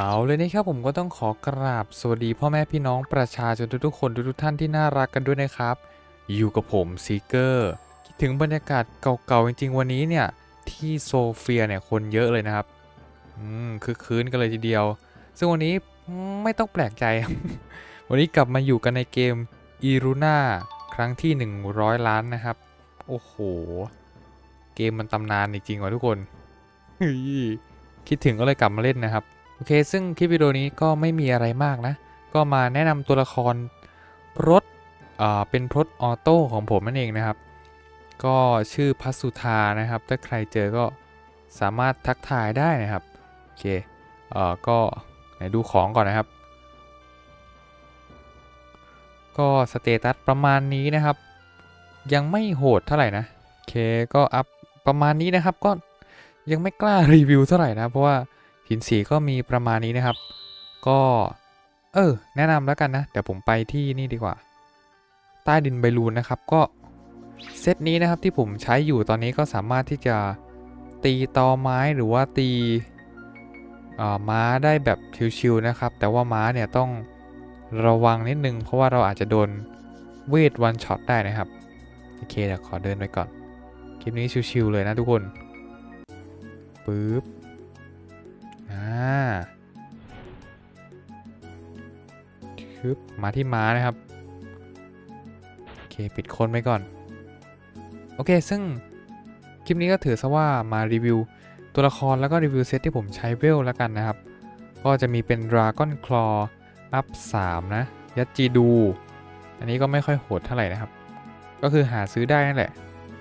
เอาเลยนะครับผมก็ต้องขอกราบสวัสดีพ่อแม่พี่น้องประชาชนทุกๆคนทุกๆท่านที่น่ารักกันด้วยนะครับ อยู่กับผมซีเกอร์คิดถึงบรรยากาศเก่าๆจริงๆวันนี้เนี่ยที่โซเฟียเนี่ยคนเยอะเลยนะครับอืมคือคืนกันเลยทีเดียว ซึ่งวันนี้ไม่ต้องแปลกใจ วันนี้กลับมาอยู่กันในเกมอีรูน่าครั้งที่ 100 ล้านนะครับ โอ้โห เกมมันตำนานจริงๆว่ะทุกคนคิดถึงก็เลยกลับมาเล่นนะครับ โอเค ซึ่งคลิปวิดีโอนี้ก็ไม่มีอะไรมากนะ ก็มาแนะนำตัวละครรตอ่าเป็นพรตออโต้ของผมนั่นเองนะครับ ก็ชื่อพัสสุธานะครับ ถ้าใครเจอก็สามารถทักทายได้นะครับ โอเคเอ่อก็ไหนดูของก่อนนะครับ ก็สเตตัสประมาณนี้นะครับ ยังไม่โหดเท่าไหร่นะ โอเค ก็อัพประมาณนี้นะครับ ก็ยังไม่กล้ารีวิวเท่าไหร่นะ เพราะว่า หินสีก็มีประมาณนี้นะครับ ก็ เออ แนะนำแล้วกันนะ เดี๋ยวผมไปที่นี่ดีกว่า ใต้ดินไบรูนนะครับ ก็เซตนี้นะครับที่ผมใช้อยู่ตอนนี้ก็สามารถที่จะตีตอไม้หรือว่าตีม้าได้แบบชิวๆนะครับ แต่ว่าม้าเนี่ยต้องระวังนิดนึง เพราะว่าเราอาจจะโดนเวทวันช็อตได้นะครับ โอเคเดี๋ยวขอเดินไปก่อน คลิปนี้ชิวๆเลยนะทุกคนปึ๊บ อ่าึบมาที่ม้านะครับ โอเค ปิดคนไปก่อน โอเค ซึ่ง คลิปนี้ก็ถือซะว่ามารีวิว ตัวละครแล้วก็รีวิวเซตที่ผมใช้เวลแล้วกันนะครับ ก็จะมีเป็น Dragon Claw อัพ 3 นะ ยัดจีดู อันนี้ก็ไม่ค่อยโหดเท่าไหร่นะครับ ก็คือหาซื้อได้นั่นแหละ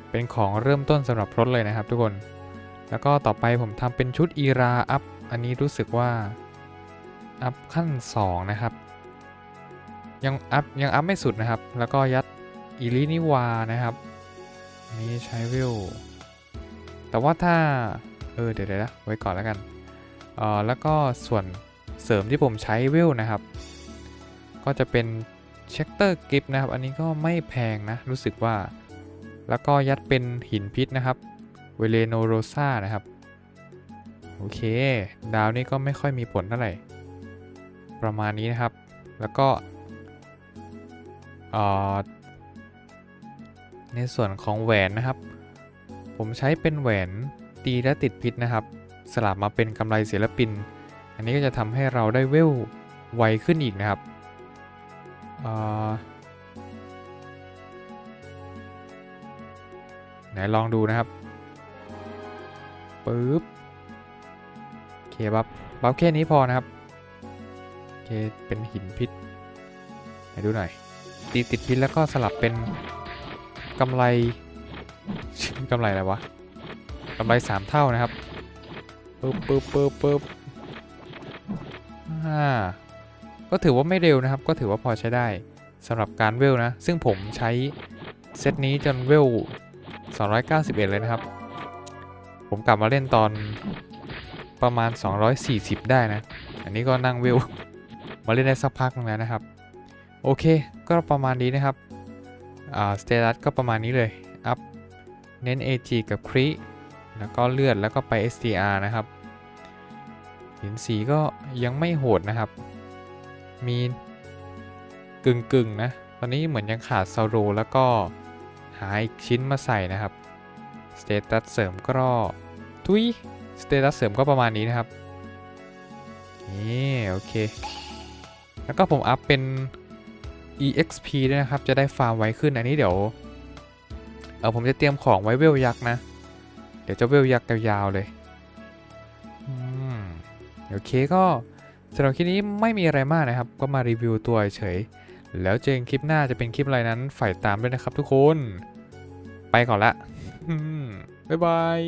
เป็นของเริ่มต้นสำหรับรถเลยนะครับทุกคน แล้วก็ต่อไปผมทำเป็นชุดอีราอัพ อันนี้รู้สึกว่า อัพขั้น 2 นะครับ ยังอัพยังอัพไม่สุดนะครับ แล้วก็ยัดอีลินิวานะครับ อันนี้ใช้เวแต่ว่าถ้า เออเดี๋ยวเดี๋ยวนะไว้ก่อนแล้วกัน เอ่อแล้วก็ส่วนเสริมที่ผมใช้เวนะครับ ก็จะเป็นเช็คเตอร์กิฟนะครับ อันนี้ก็ไม่แพงนะ รู้สึกว่า แล้วก็ยัดเป็นหินพิษนะครับ เวเลโนโรซานะครับ โอเค ดาวนี่ก็ไม่ค่อยมีผลเท่าไหร่ ประมาณนี้นะครับ แล้วก็ในส่วนของแหวนนะครับ ผมใช้เป็นแหวนตีและติดพิษนะครับ สลับมาเป็นกำไรศิลปิน อันนี้ก็จะทำให้เราได้เวลไวขึ้นอีกนะครับไหนลองดูนะครับปึ๊บ เคบัฟบัฟแค่นี้พอนะครับโอเคเป็นหินพิษไหนดูหน่อยตีติดพิษแล้วก็สลับเป็นกำไรกำไรอะไรวะกำไรสามเท่านะครับปึ๊บปึ๊บปึ๊บปึ๊บอ่าก็ถือว่าไม่เร็วนะครับ ก็ถือว่าพอใช้ได้สำหรับการเวลนะ ซึ่งผมใช้เซตนี้จนเวล 291 เลยนะครับ ผมกลับมาเล่นตอน ประมาณ 240 ได้นะ อันนี้ก็นั่งเวลมาเล่นได้สักพักนึงแล้วนะครับ โอเค ก็ประมาณนี้นะครับ อ่า สเตตัสก็ประมาณนี้เลย อัพ เน้น AG กับครีแล้วก็เลือดแล้วก็ไป STR นะครับ หินสีก็ยังไม่โหดนะครับ มีกึ่งกึ่งนะ ตอนนี้เหมือนยังขาดซาโรแล้วก็หาอีกชิ้นมาใส่นะครับ สเตตัสเสริมก็ทุย สเตตัสเสริมก็ประมาณนี้นะครับนี่โอเค แล้วก็ผมอัพเป็น EXP ด้วยนะครับ จะได้ฟาร์มไวขึ้นอันนี้เดี๋ยว เออผมจะเตรียมของไว้เวลยักษ์นะ เดี๋ยวจะเวลยักษ์ยาวๆเลยโอเคก็สำหรับคลิปนี้ไม่มีอะไรมากนะครับ ก็มารีวิวตัวเฉย แล้วเจอกันคลิปหน้าจะเป็นคลิปอะไรนั้นฝ่ายตามด้วยนะครับทุกคน ไปก่อนละบ๊ายบาย